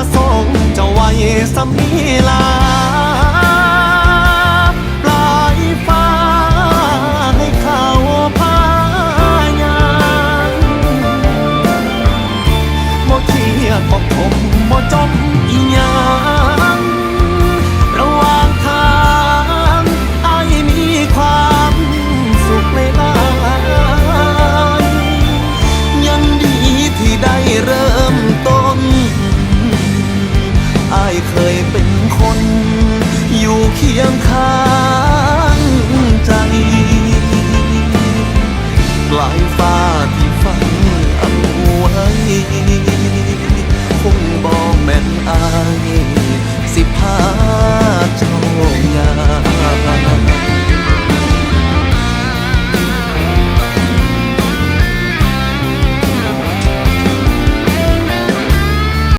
มาส่งเจ้าไว้สมีลาปลายฟ้าให้เขาพายางบ่เครียดบ่ขมบ่จม เคยเป็นคน อยู่เคียงข้างใจปลายฟ้าที่ฝันเอาไว้คงบอกแม่นอาย